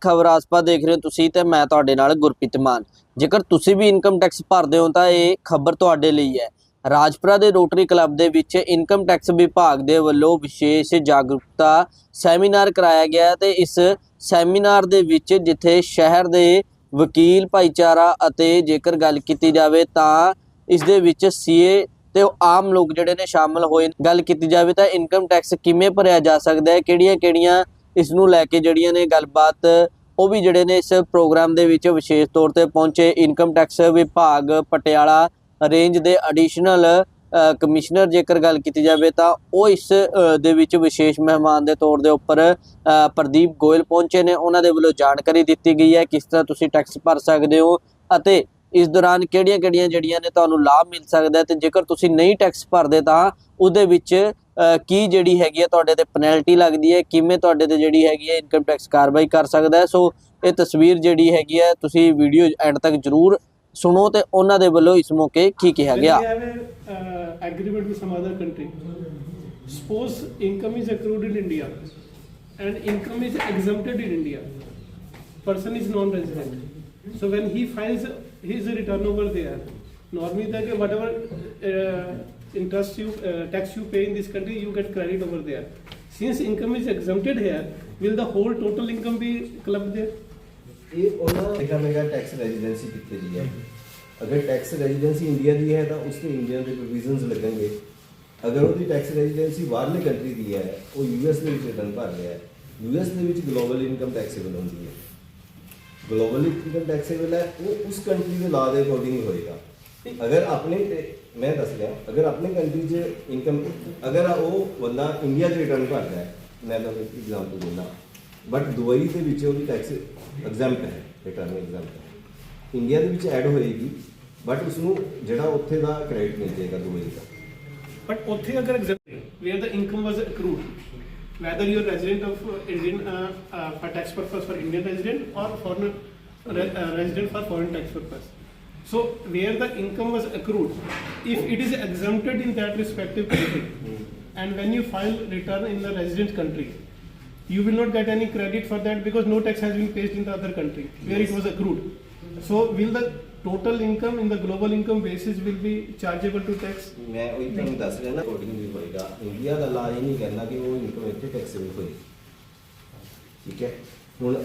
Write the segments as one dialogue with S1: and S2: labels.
S1: ਖਬਰ ਆਸਪਾ ਦੇਖ ਰਹੇ ਹੋ ਤੁਸੀਂ ਤੇ ਮੈਂ ਤੁਹਾਡੇ ਨਾਲ ਗੁਰਪ੍ਰੀਤ ਮਾਨ। ਜੇਕਰ ਤੁਸੀਂ ਵੀ ਇਨਕਮ ਟੈਕਸ ਭਰਦੇ ਹੋ ਤਾਂ ਇਹ ਖਬਰ ਤੁਹਾਡੇ ਲਈ ਹੈ। ਰਾਜਪੁਰਾ ਦੇ ਰੋਟਰੀ ਕਲੱਬ ਦੇ ਵਿੱਚ ਇਨਕਮ ਟੈਕਸ ਵਿਭਾਗ ਦੇ ਵੱਲੋਂ ਵਿਸ਼ੇਸ਼ ਜਾਗਰੂਕਤਾ ਸੈਮੀਨਾਰ ਕਰਾਇਆ ਗਿਆ ਤੇ ਇਸ ਸੈਮੀਨਾਰ ਦੇ ਵਿੱਚ ਜਿੱਥੇ ਸ਼ਹਿਰ ਦੇ ਵਕੀਲ, ਭਾਈਚਾਰਾ ਅਤੇ ਜੇਕਰ ਗੱਲ ਕੀਤੀ ਜਾਵੇ ਤਾਂ ਇਸ ਦੇ ਵਿੱਚ ਸੀਏ ਤੇ ਉਹ ਆਮ ਲੋਕ ਜਿਹੜੇ ਨੇ ਸ਼ਾਮਲ ਹੋਏ। ਗੱਲ ਕੀਤੀ ਜਾਵੇ ਤਾਂ ਇਨਕਮ ਟੈਕਸ ਕਿਵੇਂ ਭਰਿਆ ਜਾ ਸਕਦਾ ਹੈ, ਕਿਹੜੀਆਂ-ਕਿਹੜੀਆਂ ਇਸ ਨੂੰ ਲੈ ਕੇ ਜਿਹੜੀਆਂ ਨੇ ਗੱਲਬਾਤ, ਉਹ ਵੀ ਜਿਹੜੇ ਨੇ ਇਸ ਪ੍ਰੋਗਰਾਮ ਦੇ ਵਿੱਚ ਵਿਸ਼ੇਸ਼ ਤੌਰ ਤੇ ਪਹੁੰਚੇ। ਇਨਕਮ ਟੈਕਸ ਵਿਭਾਗ ਪਟਿਆਲਾ ਰੇਂਜ ਦੇ ਐਡੀਸ਼ਨਲ ਕਮਿਸ਼ਨਰ ਜੇਕਰ ਗੱਲ ਕੀਤੀ ਜਾਵੇ ਤਾਂ ਉਹ ਇਸ ਦੇ ਵਿੱਚ ਵਿਸ਼ੇਸ਼ ਮਹਿਮਾਨ ਦੇ ਤੌਰ ਦੇ ਉੱਪਰ ਪ੍ਰਦੀਪ ਗੋਇਲ ਪਹੁੰਚੇ ਨੇ। ਉਹਨਾਂ ਦੇ ਵੱਲੋਂ ਜਾਣਕਾਰੀ ਦਿੱਤੀ ਗਈ ਹੈ ਕਿਸ ਤਰ੍ਹਾਂ ਤੁਸੀਂ ਟੈਕਸ ਭਰ ਸਕਦੇ ਹੋ ਅਤੇ ਇਸ ਦੌਰਾਨ ਕਿਹੜੀਆਂ-ਕਿਹੜੀਆਂ ਜਿਹੜੀਆਂ ਨੇ ਤੁਹਾਨੂੰ ਲਾਭ ਮਿਲ ਸਕਦਾ ਹੈ ਤੇ ਜੇਕਰ ਤੁਸੀਂ ਨਹੀਂ ਟੈਕਸ ਭਰਦੇ ਤਾਂ ਉਹਦੇ ਵਿੱਚ ਕੀ ਜਿਹੜੀ ਹੈਗੀ ਹੈ ਤੁਹਾਡੇ ਤੇ ਪੈਨਲਟੀ ਲੱਗਦੀ ਹੈ ਕਿਵੇਂ ਤੁਹਾਡੇ ਤੇ ਜਿਹੜੀ ਹੈਗੀ ਹੈ ਇਨਕਮ ਟੈਕਸ ਕਾਰਵਾਈ ਕਰ ਸਕਦਾ ਹੈ ਸੋ ਇਹ ਤਸਵੀਰ ਜਿਹੜੀ ਹੈਗੀ ਹੈ ਤੁਸੀਂ ਵੀਡੀਓ ਐਂਡ ਤੱਕ ਜ਼ਰੂਰ ਸੁਣੋ ਤੇ ਉਹਨਾਂ ਦੇ ਵੱਲੋਂ ਇਸ ਮੌਕੇ ਕੀ ਕਿਹਾ
S2: When
S1: ਗਿਆ
S2: we have a uh, agreement with some other country, suppose income is accrued in India and income is exempted in India, person is non-resident. So when he files his return over there, normally that whatever uh, interest you, uh, tax you pay in this country, you get credit over there. Since income is exempted here, will the whole total income be clubbed there?
S3: ਇਹ ਉਹਨਾਂ ਲਿਖਾ ਮੇਗਾ tax residency ਕਿੱਥੇ ਦੀ ਹੈ? ਅਗਰ tax residency India ਦੀ ਹੈ ਤਾਂ ਉਸ ਤੇ ਇੰਡੀਅਨ ਦੇ ਪ੍ਰੋਵੀਜ਼ਨਸ ਲੱਗਣਗੇ। ਅਗਰ ਉਹਦੀ ਟੈਕਸ ਰੈਜ਼ੀਡੈਂਸੀ ਬਾਹਰਲੇ ਕੰਟਰੀ ਦੀ ਹੈ ਉਹ ਯੂਐਸ ਦੇ ਵਿੱਚ ਰਿਟਰਨ ਭਰ ਰਿਹਾ ਹੈ। ਯੂਐਸ ਦੇ ਵਿੱਚ ਗਲੋਬਲ ਇਨਕਮ ਟੈਕਸੇਬਲ ਹੁੰਦੀ ਹੈ। ਗਲੋਬਲ ਇਨਕਮ ਟੈਕਸੇਬਲ ਹੈ ਉਹ ਉਸ ਕੰਟਰੀ ਦੇ ਲਾਅ ਦੇ ਅਕੋਰਡਿੰਗ ਹੋਏਗਾ। ਅਗਰ ਆਪਣੀ ਮੈਂ ਦੱਸ ਗਿਆ ਅਗਰ ਆਪਣੀ ਕੰਟਰੀ 'ਚ ਇਨਕਮ ਅਗਰ ਉਹ ਬੰਦਾ ਇੰਡੀਆ 'ਚ ਰਿਟਰਨ ਭਰਦਾ ਹੈ ਮੈਂ ਤੁਹਾਨੂੰ ਇੱਕ ਐਗਜ਼ਾਮਪਲ ਦਿੰਦਾ ਬਟ ਦੁਬਈ ਦੇ ਵਿੱਚ ਉਹਦੀ ਟੈਕਸ ਐਗਜ਼ਾਮਟ ਹੈ ਰਿਟਰਨ ਐਗਜ਼ਾਮਟ ਹੈ ਇੰਡੀਆ ਦੇ ਵਿੱਚ ਐਡ ਹੋਏਗੀ ਬਟ ਉਸ ਨੂੰ ਜਿਹੜਾ ਉੱਥੇ ਦਾ ਕ੍ਰੈਡਿਟ ਮਿਲ ਜਾਏਗਾ ਦੁਬਈ ਦਾ
S2: ਬਟ ਉੱਥੇ ਅਗਰ exempt where the income was accrued whether you are resident of Indian uh, uh, for tax purpose for Indian resident or foreign re, uh, resident for foreign tax purpose. So where the income was accrued, if it is exempted in that respective country, and when you file return in the resident country, you will not get any credit for that because no tax has been paid in the other country where it was accrued. So will the total income in the global income basis will be chargeable to tax?
S3: ਮੈਂ ਉਹੀ ਤੁਹਾਨੂੰ ਦੱਸ ਰਿਹਾ ਨਾ according ਵੀ ਹੋਏਗਾ India ਦਾ ਲਾ ਇਹ ਨਹੀਂ ਕਹਿੰਦਾ ਕਿ ਉਹ ਇਨਕਮ ਇੱਥੇ ਟੈਕਸੇਬਲ ਹੋਏ ਠੀਕ ਹੈ ਹੁਣ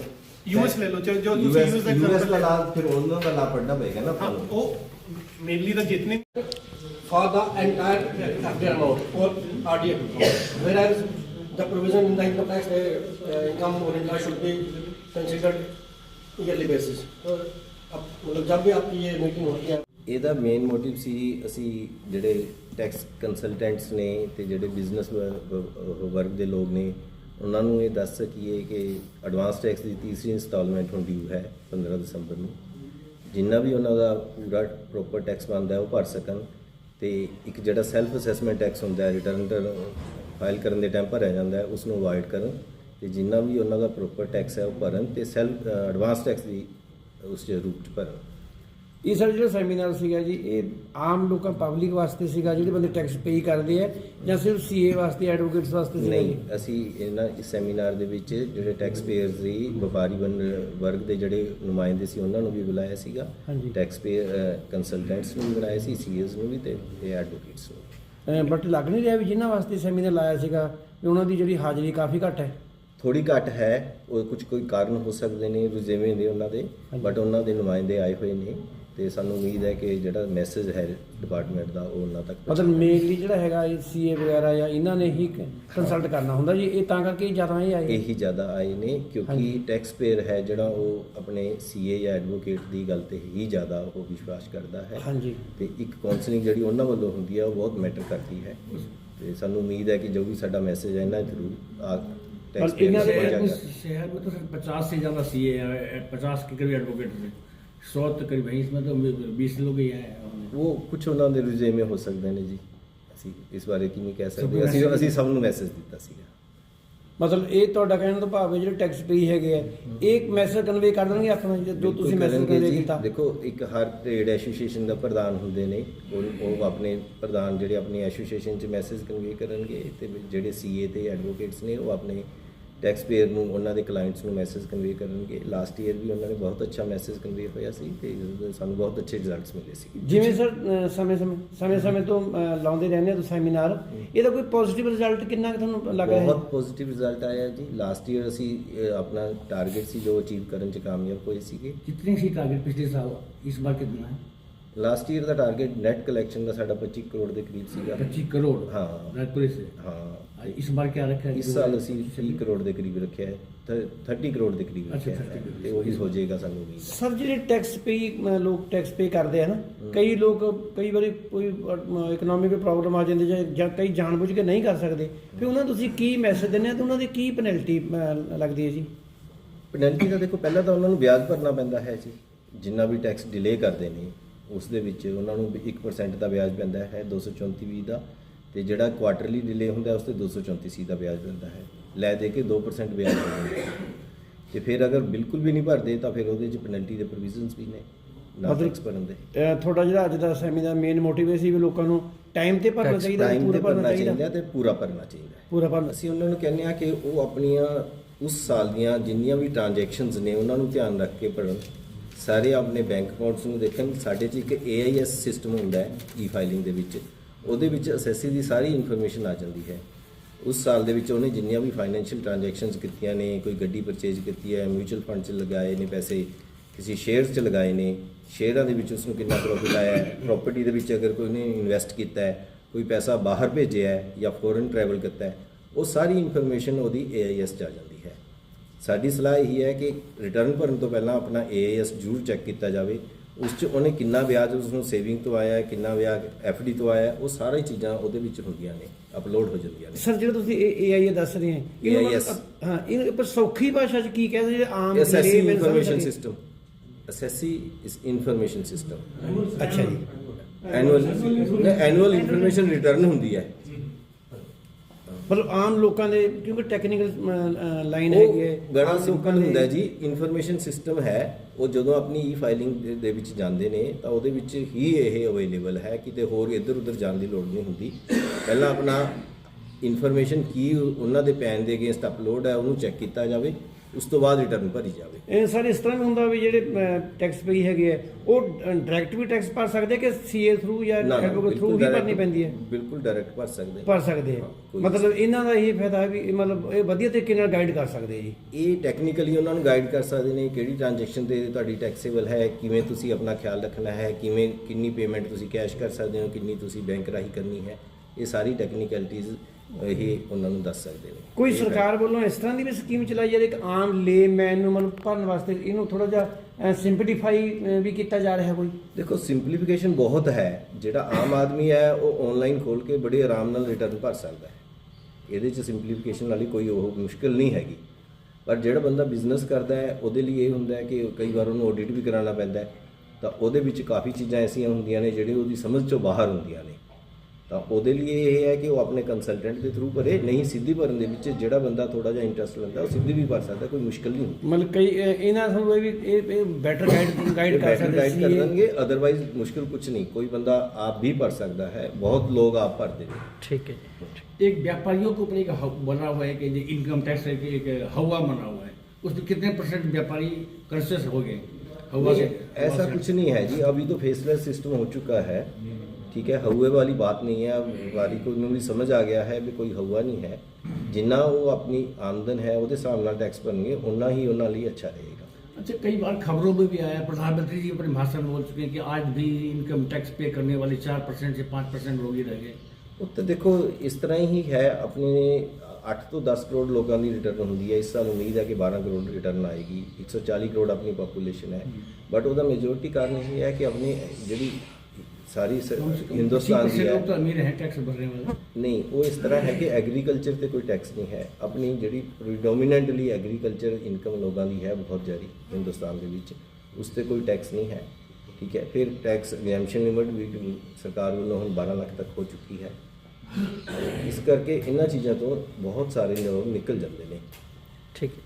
S2: US ਲੈ ਲਓ, ਜੋ- ਜੋ ਤੁਸੀਂ
S3: US
S2: US ਦਾ
S3: US
S2: example
S3: ਦਾ ਲਾ ਫਿਰ ਉਹਨਾਂ ਦਾ ਲਾ ਪੜਨਾ ਪਏਗਾ ਨਾ
S2: हाँ
S3: ਤੁਹਾਨੂੰ
S2: वो मेनली the जितने
S4: for the entire taxable amount or RDF account. Whereas the provision in the income tax uh, uh, income or income should be considered yearly basis. तो अब मतलब जब भी आपकी ये मीटिंग होती है
S3: ਇਹਦਾ ਮੇਨ ਮੋਟਿਵ ਸੀ ਅਸੀਂ ਜਿਹੜੇ ਟੈਕਸ ਕੰਸਲਟੈਂਟਸ ਨੇ ਤੇ ਜਿਹੜੇ ਬਿਜ਼ਨਸ ਵਰਗ ਦੇ ਲੋਕ ਨੇ ਉਹਨਾਂ ਨੂੰ ਇਹ ਦੱਸ ਸਕੀਏ ਕਿ ਐਡਵਾਂਸ ਟੈਕਸ ਦੀ ਤੀਸਰੀ ਇਨਸਟਾਲਮੈਂਟ ਹੁਣ ਡਿਊ ਹੈ 15 ਦਸੰਬਰ ਨੂੰ। ਜਿੰਨਾ ਵੀ ਉਹਨਾਂ ਦਾ ਪੂਰਾ ਪ੍ਰੋਪਰ ਟੈਕਸ ਬਣਦਾ ਹੈ ਉਹ ਭਰ ਸਕਣ। ਤੇ ਇੱਕ ਜਿਹੜਾ ਸੈਲਫ ਅਸੈਸਮੈਂਟ ਟੈਕਸ ਹੁੰਦਾ ਹੈ ਰਿਟਰਨ ਫਾਈਲ ਕਰਨ ਦੇ ਟਾਈਮ ਭਰਿਆ ਜਾਂਦਾ ਹੈ ਉਸ ਨੂੰ ਅਵੋਇਡ ਕਰਨ। ਤੇ ਜਿੰਨਾ ਵੀ ਉਹਨਾਂ ਦਾ ਪ੍ਰੋਪਰ ਟੈਕਸ ਹੈ, ਉਹ ਭਰਨ ਤੇ ਸੈਲਫ ਐਡਵਾਂਸ ਟੈਕਸ ਦੀ ਉਸ ਦੇ ਰੂਪ ਚ ਭਰਨ।
S5: ਇਹ ਸਾਡਾ ਜਿਹੜਾ ਸੈਮੀਨਾਰ ਸੀਗਾ ਜੀ ਇਹ ਆਮ ਲੋਕਾਂ ਪਬਲਿਕ ਵਾਸਤੇ ਸੀਗਾ ਜਿਹੜੇ ਬੰਦੇ ਟੈਕਸ ਪੇ ਕਰਦੇ ਆ ਜਾਂ ਸਿਰਫ ਸੀਏ ਵਾਸਤੇ ਐਡਵੋਕੇਟਸ ਵਾਸਤੇ ਸੀਗਾ
S3: ਨਹੀਂ ਅਸੀਂ ਇਹਨਾਂ ਇਸ ਸੈਮੀਨਾਰ ਦੇ ਵਿੱਚ ਜਿਹੜੇ ਟੈਕਸ ਪੇਅਰਸ ਦੀ ਵਪਾਰੀ ਵਰਗ ਦੇ ਜਿਹੜੇ ਨੁਮਾਇੰਦੇ ਸੀ ਉਹਨਾਂ ਨੂੰ ਵੀ ਬੁਲਾਇਆ ਸੀਗਾ। ਟੈਕਸ ਪੇਅਰ ਕੰਸਲਟੈਂਟਸ ਨੂੰ ਵੀ ਬੁਲਾਇਆ ਸੀ ਸੀਏਸ ਨੂੰ ਵੀ ਤੇ ਐਡਵੋਕੇਟਸ ਨੂੰ
S5: ਬਟ ਲੱਗ ਨਹੀਂ ਰਿਹਾ ਵੀ ਜਿਨ੍ਹਾਂ ਵਾਸਤੇ ਸੈਮੀਨਾਰ ਲਾਇਆ ਸੀਗਾ ਵੀ ਉਹਨਾਂ ਦੀ ਜਿਹੜੀ ਹਾਜ਼ਰੀ ਕਾਫੀ ਘੱਟ ਹੈ?
S3: ਥੋੜੀ ਘੱਟ ਹੈ ਉਹ ਕੁਝ ਕੋਈ ਕਾਰਨ ਹੋ ਸਕਦੇ ਨੇ ਰੁਝੇਵੇਂ ਦੇ ਉਹਨਾਂ ਦੇ ਬਟ ਉਹਨਾਂ ਦੇ ਨੁਮਾਇੰਦੇ ਆਏ ਹੋਏ ਨੇ। ਤੇ ਸਾਨੂੰ ਉਮੀਦ ਹੈ ਕਿ ਜਿਹੜਾ ਮੈਸੇਜ ਹੈ ਡਿਪਾਰਟਮੈਂਟ ਦਾ ਉਹ ਉਹਨਾਂ ਤੱਕ
S5: ਮਤਲਬ ਮੇਨਲੀ ਜਿਹੜਾ ਹੈਗਾ ਇਹ ਸੀਏ ਵਗੈਰਾ ਜਾਂ ਇਹਨਾਂ ਨੇ ਹੀ ਕੰਸਲਟ ਕਰਨਾ ਹੁੰਦਾ ਜੀ ਇਹ ਤਾਂ ਕਰਕੇ ਜ਼ਿਆਦਾ ਇਹ ਆਏ
S3: ਇਹੀ ਜ਼ਿਆਦਾ ਆਏ ਨੇ ਕਿਉਂਕਿ
S5: ਹਾਂਜੀ।
S3: ਟੈਕਸ ਪੇਅਰ ਹੈ ਜਿਹੜਾ ਉਹ ਆਪਣੇ ਸੀਏ ਜਾਂ ਐਡਵੋਕੇਟ ਦੀ ਗੱਲ ਤੇ ਹੀ ਜ਼ਿਆਦਾ ਉਹ ਵਿਸ਼ਵਾਸ ਕਰਦਾ ਹੈ
S5: ਹਾਂਜੀ
S3: ਤੇ ਇੱਕ ਕਾਉਂਸਲਿੰਗ ਜਿਹੜੀ ਉਹਨਾਂ ਵੱਲੋਂ ਹੁੰਦੀ ਹੈ ਉਹ ਬਹੁਤ ਮੈਟਰ ਕਰਦੀ ਹੈ ਤੇ ਸਾਨੂੰ ਉਮੀਦ ਹੈ ਕਿ ਜੋ ਵੀ ਸਾਡਾ ਮੈਸੇਜ ਹੈ ਇਹਨਾਂ ਥਰੂ ਆ ਟੈਕਸ
S5: ਪਰ ਇਹਨਾਂ ਦੇ
S3: ਪੇਅਰ
S6: शहर में तो सर पचास से ज़्यादा सी है पचास के करीब एडवोकेट थे सौ तो करीब है इसमें तो बीस लोग ही हैं
S3: ਉਹ ਕੁਝ ਉਹਨਾਂ ਦੇ ਰੁਝੇਵੇਂ ਹੋ ਸਕਦੇ ਨੇ ਜੀ ਅਸੀਂ ਇਸ ਬਾਰੇ ਕੀ ਨਹੀਂ ਕਹਿ
S6: ਸਭ
S3: ਸਕਦੇ
S6: ਨੂੰ
S3: ਅਸੀਂ
S6: message
S3: ਅਸੀਂ ਸਭ ਨੂੰ ਮੈਸੇਜ ਦਿੱਤਾ ਸੀਗਾ
S5: ਮਤਲਬ ਇਹ ਤੁਹਾਡਾ ਕਹਿਣ ਦਾ ਭਾਵ ਹੈ ਜਿਹੜੇ ਟੈਕਸ ਪੇ ਹੈਗੇ ਆ ਇਹ ਮੈਸੇਜ ਕਨਵੇ ਕਰ ਦੇਣਗੇ ਆਪਣਾ ਜੋ
S3: ਬਿਲਕੁਲ
S5: ਤੁਸੀਂ ਮੈਸੇਜ
S3: ਕਰਨਗੇ
S5: ਕਨਵੇ
S3: ਜੀ।
S5: ਕੀਤਾ
S3: ਦੇਖੋ ਇੱਕ ਹਰ ਟ੍ਰੇਡ ਐਸੋਸੀਏਸ਼ਨ ਦਾ ਪ੍ਰਧਾਨ ਹੁੰਦੇ ਨੇ ਉਹ ਉਹ ਆਪਣੇ ਪ੍ਰਧਾਨ ਜਿਹੜੇ ਆਪਣੀ ਐਸੋਸੀਏਸ਼ਨ 'ਚ ਮੈਸੇਜ ਕਨਵੇ ਕਰਨਗੇ ਤੇ ਜਿਹੜੇ ਸੀਏ ਤੇ ਐਡਵੋਕੇਟਸ ਨੇ ਉਹ ਆਪਣੇ ਟੈਕਸ ਪੇਅਰ ਨੂੰ ਉਹਨਾਂ ਦੇ ਕਲਾਇੰਟਸ ਨੂੰ ਮੈਸੇਜ ਕਨਵੇ ਕਰਨਗੇ। ਲਾਸਟ ਈਅਰ ਵੀ ਉਹਨਾਂ ਨੇ ਬਹੁਤ ਅੱਛਾ ਮੈਸੇਜ ਕਨਵੇ ਹੋਇਆ ਸੀ ਤੇ ਸਾਨੂੰ ਬਹੁਤ ਅੱਛੇ ਰਿਜ਼ਲਟਸ ਮਿਲੇ ਸੀ।
S5: ਜਿਵੇਂ ਸਰ ਸਮੇਂ ਸਮੇਂ ਸਮੇਂ ਸਮੇਂ ਤੋਂ ਲਾਉਂਦੇ ਰਹਿੰਦੇ ਹੋ ਸੈਮੀਨਾਰ। ਇਹਦਾ ਕੋਈ ਪੋਜ਼ਿਟਿਵ ਰਿਜ਼ਲਟ ਕਿੰਨਾ ਕਿ ਤੁਹਾਨੂੰ ਲੱਗ ਰਿਹਾ ਹੈ?
S3: ਬਹੁਤ ਪੋਜ਼ਿਟਿਵ ਰਿਜ਼ਲਟ ਆਇਆ ਜੀ। ਲਾਸਟ ਈਅਰ ਅਸੀਂ ਆਪਣਾ ਟਾਰਗੇਟ ਸੀ ਜੋ ਅਚੀਵ ਕਰਨ ਚ ਕਾਮਯਾਬ ਹੋਏ ਸੀਗੇ।
S6: ਕਿੰਨੀ ਸੀ ਟਾਰਗੇਟ ਪਿਛਲੇ ਸਾਲ? ਇਸ ਵਾਰ ਕਿੰਨਾ ਹੈ?
S3: ਲਾਸਟ ਈਅਰ ਦਾ ਟਾਰਗੇਟ ਨੈਟ ਕਲੈਕਸ਼ਨ ਦਾ ਸਾਡਾ 25 ਕਰੋੜ ਦੇ ਕਰੀਬ ਸੀਗਾ।
S6: 25 ਕਰੋੜ?
S3: ਹਾਂ।
S6: ਨੈਟਪੁਰੀ ਸੇ
S3: ਹਾਂ।
S6: ਇਸ ਵਾਰ ਕੀ ਰੱਖਿਆ
S3: ਇਸ ਸਾਲ ਅਸੀਂ 30 ਕਰੋੜ ਦੇ ਕਰੀਬ ਰੱਖਿਆ ਹੈ। 30 ਕਰੋੜ ਦੇ ਕਰੀਬ ਤੇ ਉਹੀ ਹੋ ਜਾਏਗਾ ਸਾਨੂੰ ਵੀ
S5: ਸਰ ਜਿਹੜੇ ਟੈਕਸ ਪੇ ਲੋਕ ਟੈਕਸ ਪੇ ਕਰਦੇ ਆ ਨਾ ਕਈ ਲੋਕ ਕਈ ਵਾਰੀ ਕੋਈ ਇਕਨੋਮਿਕ ਪ੍ਰੋਬਲਮ ਆ ਜਾਂਦੀ ਜਾਂ ਕਈ ਜਾਣਬੁੱਝ ਕੇ ਨਹੀਂ ਕਰ ਸਕਦੇ। ਫਿਰ ਉਹਨਾਂ ਤੁਸੀਂ ਕੀ ਮੈਸੇਜ ਦਿੰਦੇ ਆ ਤੇ ਉਹਨਾਂ ਦੀ ਕੀ ਪੈਨਲਟੀ ਲੱਗਦੀ ਹੈ ਜੀ?
S3: ਪੈਨਲਟੀ ਦਾ ਦੇਖੋ ਪਹਿਲਾਂ ਤਾਂ ਉਹਨਾਂ ਨੂੰ ਵਿਆਜ ਭਰਨਾ ਪੈਂਦਾ ਹੈ ਜੀ। ਜਿੰਨਾ ਵੀ ਟੈਕਸ ਡਿਲੇ ਕਰਦੇ ਨੇ ਉਸ ਦੇ ਵਿੱਚ ਉਹਨਾਂ ਨੂੰ 1% ਦਾ ਵਿਆਜ ਪੈਂਦਾ ਹੈ 234 ਵੀ ਦਾ ਤੇ ਜਿਹੜਾ ਕੁਆਟਰਲੀ ਡਿਲੇ ਹੁੰਦਾ ਉਸ ਤੇ 234 ਸੀ ਦਾ ਵਿਆਜ ਪੈਂਦਾ ਹੈ। ਲੈ ਦੇ ਕੇ 2% ਵਿਆਜ ਪੈਂਦਾ ਹੈ ਤੇ ਫਿਰ ਅਗਰ ਬਿਲਕੁਲ ਵੀ ਨਹੀਂ ਭਰਦੇ ਤਾਂ ਫਿਰ ਉਹਦੇ 'ਚ ਪੈਨਲਟੀ ਦੇ ਪ੍ਰੋਵੀਜ਼ਨਸ ਵੀ ਨੇ ਨਾ ਭਰਨ ਦੇ।
S5: ਅਹ ਤੁਹਾਡਾ ਜਿਹੜਾ ਅੱਜ ਦਾ ਸੈਮੀਨਾਰ ਮੇਨ ਮੋਟਿਵ ਇਹ ਸੀ ਵੀ ਲੋਕਾਂ ਨੂੰ ਟਾਈਮ ਤੇ ਭਰਨਾ ਚਾਹੀਦਾ ਪੂਰਾ ਭਰਨਾ
S3: ਭਰਨਾ ਚਾਹੀਦਾ। ਤੇ ਪੂਰਾ ਭਰਨਾ ਚਾਹੀਦਾ।
S5: ਪੂਰਾ ਭਰਨਾ।
S3: ਅਸੀਂ ਉਹਨਾਂ ਨੂੰ ਕਹਿੰਦੇ ਆ ਕਿ ਉਹ ਆਪਣੀਆਂ ਉਸ ਸਾਲ ਦੀਆਂ ਜਿੰਨੀਆਂ ਵੀ ਟ੍ਰਾਂਜੈਕਸ਼ਨਸ ਨੇ ਉਹਨਾਂ ਨੂੰ ਧਿਆਨ ਰੱਖ ਕੇ ਪੜਨ ਸਾਰੇ ਆਪਣੇ ਬੈਂਕ ਅਕਾਊਂਟਸ ਨੂੰ ਦੇਖਣ, ਸਾਡੇ 'ਚ ਇੱਕ AIS ਸਿਸਟਮ ਹੁੰਦਾ ਹੈ ਈ ਫਾਈਲਿੰਗ ਦੇ ਵਿੱਚ। ਉਹਦੇ ਵਿੱਚ ਅਸੈਸੀ ਦੀ ਸਾਰੀ ਇਨਫੋਰਮੇਸ਼ਨ ਆ ਜਾਂਦੀ ਹੈ। ਉਸ ਸਾਲ ਦੇ ਵਿੱਚ ਉਹਨੇ ਜਿੰਨੀਆਂ ਵੀ ਫਾਈਨੈਂਸ਼ੀਅਲ ਟ੍ਰਾਂਜੈਕਸ਼ਨਸ ਕੀਤੀਆਂ ਨੇ, ਕੋਈ ਗੱਡੀ ਪਰਚੇਜ ਕੀਤੀ ਹੈ ਮਿਊਚੁਅਲ ਫੰਡ 'ਚ ਲਗਾਏ ਨੇ ਪੈਸੇ, ਕਿਸੇ ਸ਼ੇਅਰਸ 'ਚ ਲਗਾਏ ਨੇ ਸ਼ੇਅਰਾਂ ਦੇ ਵਿੱਚ ਉਸ ਨੂੰ ਕਿੰਨਾ ਪ੍ਰੋਫਿਟ ਆਇਆ ਹੈ ਪ੍ਰਾਪਰਟੀ ਦੇ ਵਿੱਚ ਅਗਰ ਕੋਈ ਨੇ ਇਨਵੈਸਟ ਕੀਤਾ ਹੈ, ਕੋਈ ਪੈਸਾ ਬਾਹਰ ਭੇਜਿਆ ਹੈ ਜਾਂ ਫੋਰਨ ਟਰੈਵਲ ਕੀਤਾ ਹੈ, ਉਹ ਸਾਰੀ ਇਨਫੋਰਮੇਸ਼ਨ ਉਹਦੀ AIS 'ਚ ਆ ਜਾਂਦੀ ਹੈ। ਸਾਡੀ ਸਲਾਹ ਇਹੀ ਹੈ ਕਿ ਰਿਟਰਨ ਭਰਨ ਤੋਂ ਪਹਿਲਾਂ ਆਪਣਾ AIS ਜ਼ਰੂਰ ਚੈੱਕ ਕੀਤਾ ਜਾਵੇ। ਉਸ 'ਚ ਉਹਨੇ ਕਿੰਨਾ ਵਿਆਜ ਉਸ ਨੂੰ ਸੇਵਿੰਗ ਤੋਂ ਆਇਆ ਹੈ ਕਿੰਨਾ ਵਿਆਜ FD ਤੋਂ ਆਇਆ ਹੈ, ਉਹ ਸਾਰੀ ਚੀਜ਼ਾਂ ਉਹਦੇ ਵਿੱਚ ਹੁੰਦੀਆਂ ਨੇ ਅਪਲੋਡ ਹੋ ਜਾਂਦੀਆਂ ਨੇ।
S5: ਸਰ ਜਿਹੜਾ ਤੁਸੀਂ ਇਹ AI ਦੱਸ ਰਹੇ ਹੋ ਇਹਨੂੰ
S3: AIS
S5: ਹਾਂ ਇਹ ਪਰ ਸੌਖੀ ਭਾਸ਼ਾ ਚ ਕੀ ਕਹਿੰਦੇ ਜਿਹੜੇ ਆਮ
S3: SSC
S5: layman information.
S3: System SSC ਇਸ ਇਨਫੋਰਮੇਸ਼ਨ ਸਿਸਟਮ
S5: ਅੱਛਾ ਜੀ।
S3: ਐਨੂਅਲ ਐਨੂਅਲ ਇਨਫੋਰਮੇਸ਼ਨ ਰਿਟਰਨ ਹੁੰਦੀ ਹੈ।
S5: ਮਤਲਬ ਆਮ ਲੋਕਾਂ ਦੇ ਕਿਉਂਕਿ ਟੈਕਨੀਕਲ ਲਾਈਨ ਹੈਗੀ ਹੈ
S3: ਬੜਾ ਸਿੰਪਲ ਹੁੰਦਾ ਜੀ ਇਨਫੋਰਮੇਸ਼ਨ ਸਿਸਟਮ ਹੈ ਉਹ ਜਦੋਂ ਆਪਣੀ ਈ ਫਾਈਲਿੰਗ ਦੇ ਵਿੱਚ ਜਾਂਦੇ ਨੇ ਤਾਂ ਉਹਦੇ ਵਿੱਚ ਹੀ ਇਹ ਅਵੇਲੇਬਲ ਹੈ ਕਿਤੇ ਹੋਰ ਇੱਧਰ ਉੱਧਰ ਜਾਣ ਦੀ ਲੋੜ ਨਹੀਂ ਹੁੰਦੀ। ਪਹਿਲਾਂ ਆਪਣਾ ਇਨਫੋਰਮੇਸ਼ਨ ਕੀ ਉਹਨਾਂ ਦੇ ਪੈਨ ਦੇ ਅਗੇਂਸਟ ਅਪਲੋਡ ਹੈ ਉਹਨੂੰ ਚੈੱਕ ਕੀਤਾ ਜਾਵੇ। ਉਸ ਤੋਂ ਬਾਅਦ ਰਿਟਰਨ ਭਰੀ ਜਾਵੇ।
S5: ਇਹ ਸਰ ਇਸ ਤਰ੍ਹਾਂ ਵੀ ਹੁੰਦਾ ਵੀ ਜਿਹੜੇ ਟੈਕਸ ਪੇਈ ਹੈਗੇ ਆ ਉਹ ਡਾਇਰੈਕਟ ਵੀ ਟੈਕਸ ਭਰ ਸਕਦੇ ਕਿ ਸੀਏ ਥਰੂ ਜਾਂ ਐਡਵੋਕੇਟ ਥਰੂ ਹੀ ਭਰਨੀ ਪੈਂਦੀ ਹੈ?
S3: ਬਿਲਕੁਲ ਡਾਇਰੈਕਟ ਭਰ ਸਕਦੇ
S5: ਭਰ ਸਕਦੇ ਮਤਲਬ ਇਹਨਾਂ ਦਾ ਇਹ ਫਾਇਦਾ ਹੈ ਵੀ ਮਤਲਬ ਇਹ ਵਧੀਆ ਤਰੀਕੇ ਨਾਲ ਗਾਈਡ ਕਰ ਸਕਦੇ ਜੀ।
S3: ਇਹ ਟੈਕਨੀਕਲੀ ਉਹਨਾਂ ਨੂੰ ਗਾਈਡ ਕਰ ਸਕਦੇ ਨੇ ਕਿਹੜੀ ਟ੍ਰਾਂਜੈਕਸ਼ਨ ਤੇ ਤੁਹਾਡੀ ਟੈਕਸੇਬਲ ਹੈ ਕਿਵੇਂ ਤੁਸੀਂ ਆਪਣਾ ਖਿਆਲ ਰੱਖਣਾ ਹੈ ਕਿਵੇਂ ਕਿੰਨੀ ਪੇਮੈਂਟ ਤੁਸੀਂ ਕੈਸ਼ ਕਰ ਸਕਦੇ ਹੋ ਕਿੰਨੀ ਤੁਸੀਂ ਬੈਂਕ ਰਾਹੀਂ ਕਰਨੀ ਹੈ। ਇਹ ਸਾਰੀ ਟੈਕਨੀਕੈਲਿਟੀਜ਼ ਇਹ ਉਹਨਾਂ ਨੂੰ ਦੱਸ ਸਕਦੇ ਨੇ।
S5: ਕੋਈ ਸਰਕਾਰ ਵੱਲੋਂ ਇਸ ਤਰ੍ਹਾਂ ਦੀ ਵੀ ਸਕੀਮ ਚਲਾਈ ਜਾ ਰਹੀ ਹੈ ਕਿ ਆਮ ਲੇਮੈਨ ਨੂੰ ਮਤਲਬ ਭਰਨ ਵਾਸਤੇ ਇਹਨੂੰ ਥੋੜਾ ਜਿਹਾ ਸਿੰਪਲੀਫਾਈ ਵੀ ਕੀਤਾ ਜਾ ਰਿਹਾ ਕੋਈ?
S3: ਦੇਖੋ ਸਿੰਪਲੀਫਿਕੇਸ਼ਨ ਬਹੁਤ ਹੈ। ਜਿਹੜਾ ਆਮ ਆਦਮੀ ਹੈ ਉਹ ਆਨਲਾਈਨ ਖੋਲ ਕੇ ਬੜੇ ਆਰਾਮ ਨਾਲ ਰਿਟਰਨ ਭਰ ਸਕਦਾ ਹੈ। ਇਹਦੇ 'ਚ ਸਿੰਪਲੀਫਿਕੇਸ਼ਨ ਵਾਲੀ ਕੋਈ ਉਹ ਮੁਸ਼ਕਿਲ ਨਹੀਂ ਹੈਗੀ। ਪਰ ਜਿਹੜਾ ਬੰਦਾ ਬਿਜ਼ਨਸ ਕਰਦਾ ਹੈ ਉਹਦੇ ਲਈ ਇਹ ਹੁੰਦਾ ਹੈ ਕਿ ਕਈ ਵਾਰ ਉਹਨੂੰ ਆਡਿਟ ਵੀ ਕਰਾਉਣਾ ਪੈਂਦਾ ਹੈ। ਤਾਂ ਉਹਦੇ ਵਿੱਚ ਕਾਫੀ ਚੀਜ਼ਾਂ ਐਸੀਆਂ ਹੁੰਦੀਆਂ ਨੇ ਜਿਹੜੇ ਉਹਦੀ ਸਮਝ ਚੋਂ ਬਾਹਰ ਹੁੰਦੀਆਂ ਨੇ। ਤਾਂ ਉਹਦੇ ਲਈ ਇਹ ਹੈ ਕਿ ਉਹ ਆਪਣੇ ਕੰਸਲਟੈਂਟ ਦੇ ਥਰੂ ਭਰੇ ਨਹੀਂ ਸਿੱਧੀ ਭਰਨ ਦੇ ਵਿੱਚ ਜਿਹੜਾ ਬੰਦਾ ਥੋੜਾ ਜਿਹਾ ਇੰਟਰਸਟ ਲੈਂਦਾ ਉਹ ਸਿੱਧੀ ਵੀ ਭਰ ਸਕਦਾ ਕੋਈ ਮੁਸ਼ਕਿਲ ਨਹੀਂ ਹੁੰਦੀ
S5: ਮਤਲਬ ਕਈ ਇਹ- ਇਹਨਾਂ ਨੂੰ ਇਹ ਵੀ ਇਹ ਬੈਟਰ ਗਾਈਡ ਗਾਈਡ ਕਰ ਸਕਦੇ
S3: ਗਾਈਡ ਕਰ
S5: ਸੀ
S3: ਦੇਣਗੇ ਅਦਰਵਾਈਜ਼ ਮੁਸ਼ਕਿਲ ਕੁਝ ਨਹੀਂ ਕੋਈ ਬੰਦਾ ਆਪ ਵੀ ਭਰ ਸਕਦਾ ਹੈ ਬਹੁਤ ਲੋਕ ਆਪ ਭਰਦੇ ਨੇ
S5: ਠੀਕ ਹੈ
S6: एक व्यापारियों के ऊपर एक हव- बना हुआ है कि जो इनकम टैक्स है कि एक हवा बना हुआ है उसमें कितने परसेंट व्यापारी कंसेस हो गए हवा से
S3: नहीं, ऐसा
S6: हवा से-
S3: कुछ नहीं है जी अभी तो फेसलेस सिस्टम हो चुका है ठीक है हवा वाली बात नहीं है अब व्यापारी को भी समझ आ गया है भी कोई हवा नहीं है जिन्ना वो अपनी आमदन है ਉਹਦੇ ਹਿਸਾਬ ਨਾਲ ਟੈਕਸ ਭਰਨਗੇ ਉਨਾ ਹੀ ਉਹਨਾਂ ਲਈ ਅੱਛਾ ਰਹੇਗਾ
S6: अच्छा कई बार खबरों में भी आया प्रधानमंत्री जी अपने भाषण में बोल चुके हैं कि आज भी इनकम टैक्स पे करने वाले चार परसेंट से पाँच परसेंट लोग ही रह गए
S3: ਉਹ ਤਾਂ ਦੇਖੋ ਇਸ ਤਰ੍ਹਾਂ ਹੀ ਹੈ ਆਪਣੇ 8 ਤੋਂ 10 ਕਰੋੜ ਲੋਕਾਂ ਦੀ ਰਿਟਰਨ ਹੁੰਦੀ ਹੈ ਇਸ ਸਾਲ ਉਮੀਦ ਹੈ ਕਿ 12 ਕਰੋੜ ਰਿਟਰਨ ਆਏਗੀ 140 ਕਰੋੜ ਆਪਣੀ ਪੋਪੂਲੇਸ਼ਨ ਹੈ ਬਟ ਉਹਦਾ ਮੈਜੋਰਿਟੀ ਕਾਰਨ ਇਹ ਹੈ ਕਿ ਆਪਣੀ ਜਿਹੜੀ ਸਾਰੀ ਸ- ਹਿੰਦੁਸਤਾਨ ਦੀ
S6: लोग तो
S3: ਹੈ
S6: अमीर हैं टैक्स भरने वाले
S3: ਨਹੀਂ ਉਹ ਇਸ ਤਰ੍ਹਾਂ ਹੈ ਕਿ ਐਗਰੀਕਲਚਰ ਤੇ ਕੋਈ ਟੈਕਸ ਨਹੀਂ ਹੈ ਆਪਣੀ ਜਿਹੜੀ ਪ੍ਰੀਡੋਮੀਨੈਂਟਲੀ ਐਗਰੀਕਲਚਰ ਇਨਕਮ ਲੋਕਾਂ ਦੀ ਹੈ ਬਹੁਤ ਜ਼ਿਆਦੀ ਹਿੰਦੁਸਤਾਨ ਦੇ ਵਿੱਚ ਉਸ ਤੇ ਕੋਈ ਟੈਕਸ ਨਹੀਂ ਹੈ ਠੀਕ ਹੈ ਫਿਰ ਟੈਕਸ ਐਗਜ਼ੈਂਪਸ਼ਨ ਲਿਮਿਟ ਵੀ ਸਰਕਾਰ ਵੱਲੋਂ ਹੁਣ 12 ਲੱਖ ਤੱਕ ਹੋ ਚੁੱਕੀ ਹੈ ਇਸ ਕਰਕੇ ਇਹਨਾਂ ਚੀਜ਼ਾਂ ਤੋਂ ਬਹੁਤ ਸਾਰੇ ਲੋਕ ਨਿਕਲ ਜਾਂਦੇ ਨੇ
S5: ਠੀਕ ਹੈ